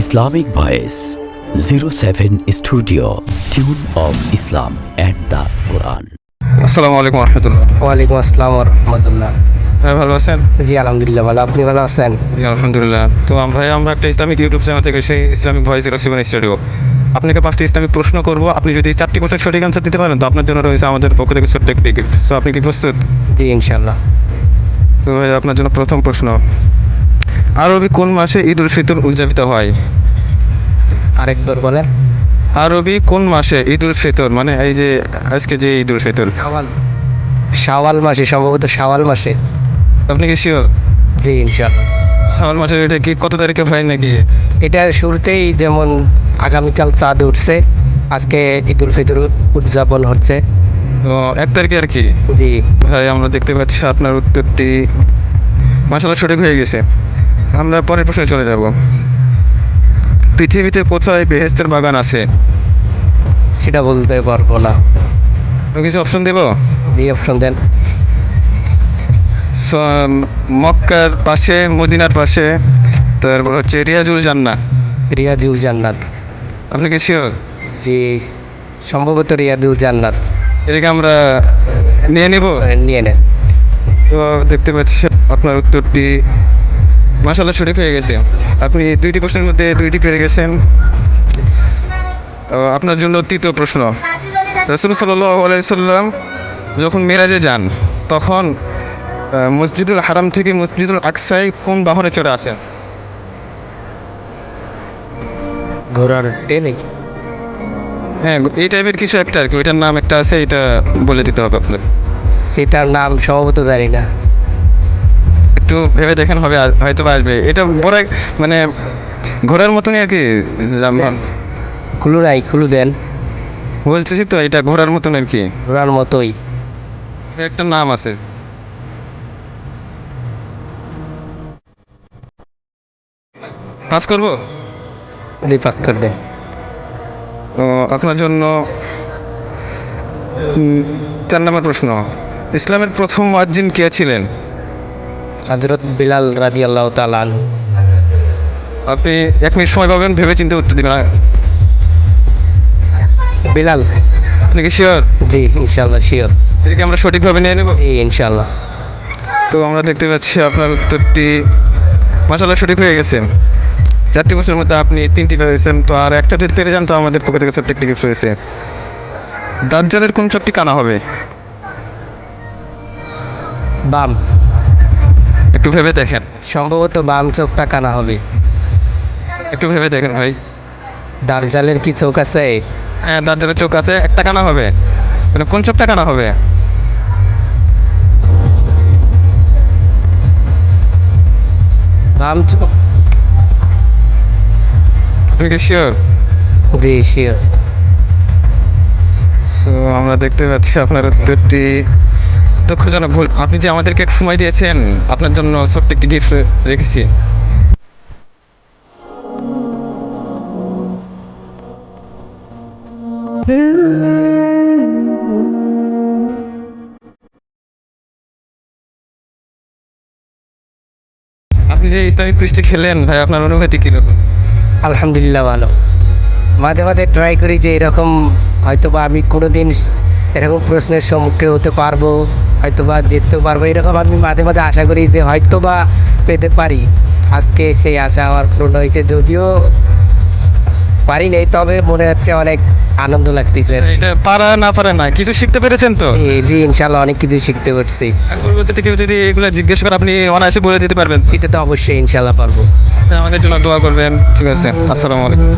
Islamic Voice 07 Studio Tune of Islam and the Quran আসসালামু আলাইকুম রহমতুল্লাহ ওয়ালাইকুম আসসালাম রহমতুল্লাহ হ্যাঁ ভালো আছেন? জি আলহামদুলিল্লাহ ভালো। আপনি ভালো আছেন? জি, আলহামদুলিল্লাহ। তো আমরা আমরা একটা ইসলামিক ইউটিউব চ্যানেল থেকে সেই Islamic voice zero seven studio আপনাকে পাঁচটি ইসলামিক প্রশ্ন করব। আপনি যদি চারটি প্রশ্নের সঠিক অ্যান্সার দিতে পারেন তো আপনার জন্য রয়েছে আমাদের পক্ষ থেকে ছোট্ট একটি গিফট সো আপনি কি প্রস্তুত? জি ইনশাল্লাহ তো ভাই আপনার জন্য প্রথম প্রশ্ন। আরবি কোন মাসে ঈদ উল ফিতর উদযাপিত হয়? আরেকবার বলেন। আরবি কোন মাসে ঈদ উল ফিতর? মানে এই যে আজকে যে ঈদ উল ফিতর। শাওয়াল। শাওয়াল মাসে সম্ভবত শাওয়াল মাসে। আপনি কি শিওর জি ইনশাল্লাহ শাওয়াল মাসের এটা কি কত তারিখে হয় নাকি? এটা শুরুতেই যেমন আগামীকাল চাঁদ উঠছে আজকে ঈদ উল ফিতর উদযাপন হচ্ছে। এক তারিখে আর কি? জি। ভাই আমরা দেখতে পাচ্ছি আপনার উত্তরটি মাসাল্লাহ সঠিক হয়ে গেছে। আমরা পরের প্রশ্নে চলে যাব। পৃথিবীতে কোথায় বেহেস্তের বাগান আছে? সেটা বলতে পারব না। আমি কিছু অপশন দেব? জি অপশন দেন। মক্কার পাশে মদিনার পাশে তারপর হচ্ছে রিয়াজুল জান্না রিয়াজুল জান্নাত। আপনি কি শিওর জি সম্ভবত রিয়াজুল জান্নাত। এটাকে আমরা নিয়ে নেব? নিয়ে নেন। তো দেখতে পাচ্ছি আপনার উত্তরটি মাসাল্লাহ সঠিক হয়ে গেছে। আপনি দুইটি প্রশ্নের মধ্যে দুইটি পেরে গেছেন। আপনার জন্য তৃতীয় প্রশ্ন। রসুল সাল্লাম যখন মেরাজে যান তখন মসজিদুল হারাম থেকে মসজিদুল আকসাই কোন বাহনে চড়ে আসেন? ঘোড়ার ট্রেনে হ্যাঁ এই টাইপের কিছু একটা আর কি ওইটার নাম একটা আছে এটা বলে দিতে হবে আপনার সেটার নাম সম্ভবত জানি না। একটু ভেবে দেখেন হবে হয়তো আসবে। এটা বড় মানে ঘোড়ার মতনই আর কি খুলু নাই খুলু দেন। বলতেছি তো এটা ঘোড়ার মতন আর কি। ঘোড়ার মতোই। একটা নাম আছে। পাস করব? জি পাস করে দেন। তো আপনার জন্য চার নম্বর প্রশ্ন। ইসলামের প্রথম মুয়াজ্জিন কে ছিলেন? হজরত বিলাল রাজি আল্লাহ তালান আপনি এক মিনিট সময় পাবেন ভেবে চিন্তে উত্তর দিবেন বিলাল। আপনি কি শিওর জি ইনশাল্লাহ শিওর এটাকে আমরা সঠিকভাবে নিয়ে নেব? জি ইনশাল্লাহ তো আমরা দেখতে পাচ্ছি আপনার উত্তরটি মাসাল্লাহ সঠিক হয়ে গেছে। চারটি বছরের মধ্যে আপনি তিনটি পেরেছেন তো আর একটা যদি পেরে যান তো আমাদের পক্ষ থেকে ছোট্ট একটি gift রয়েছে। দাজ্জালের কোন চোখটি কানা হবে? বাম। একটু ভেবে দেখেন। সম্ভবত বাম চোখটা কানা হবে। একটু ভেবে দেখেন ভাই। দার্জালের কি চোখ আছে? হ্যাঁ দাজ্জালের চোখ আছে একটা কানা হবে। মানে কোন চোখটা কানা হবে? বাম চোখ। আপনি কি শিওর জি শিওর সো আমরা দেখতে পাচ্ছি আপনার উত্তরটি। দুঃখজনক ভুল। আপনি যে আমাদেরকে একটু সময় দিয়েছেন, আপনার জন্য ছোট্ট একটি গিফট রেখেছি। আপনি যে ইসলামিক কুইজটি খেলেন, ভাই, আপনার অনুভূতি কীরকম? আলহামদুলিল্লাহ ভালো। মাঝে মাঝে ট্রাই করি যে এরকম হয়তো বা আমি কোনো দিন এরকম প্রশ্নের সম্মুখীন হতে পারব হয়তো বা জিততে পারব এরকম আমি মাঝে মাঝে আশা করি যে হয়তো বা পেতে পারি। আজকে সেই আশা আমার পূর্ণ হয়েছে যদিও পারি নাই তবে মনে হচ্ছে অনেক আনন্দ লাগতেছে। এটা পারা না পারা না কিছু শিখতে পেরেছেন তো? জি, ইনশাল্লাহ অনেক কিছু শিখতে পারছি। পরবর্তীতে কেউ যদি এগুলো জিজ্ঞেস করে আপনি অনায়াসে বলে দিতে পারবেন সেটা তো অবশ্যই ইনশাল্লাহ পারব। আমাদের জন্য দোয়া করবেন ঠিক আছে আসসালামু আলাইকুম।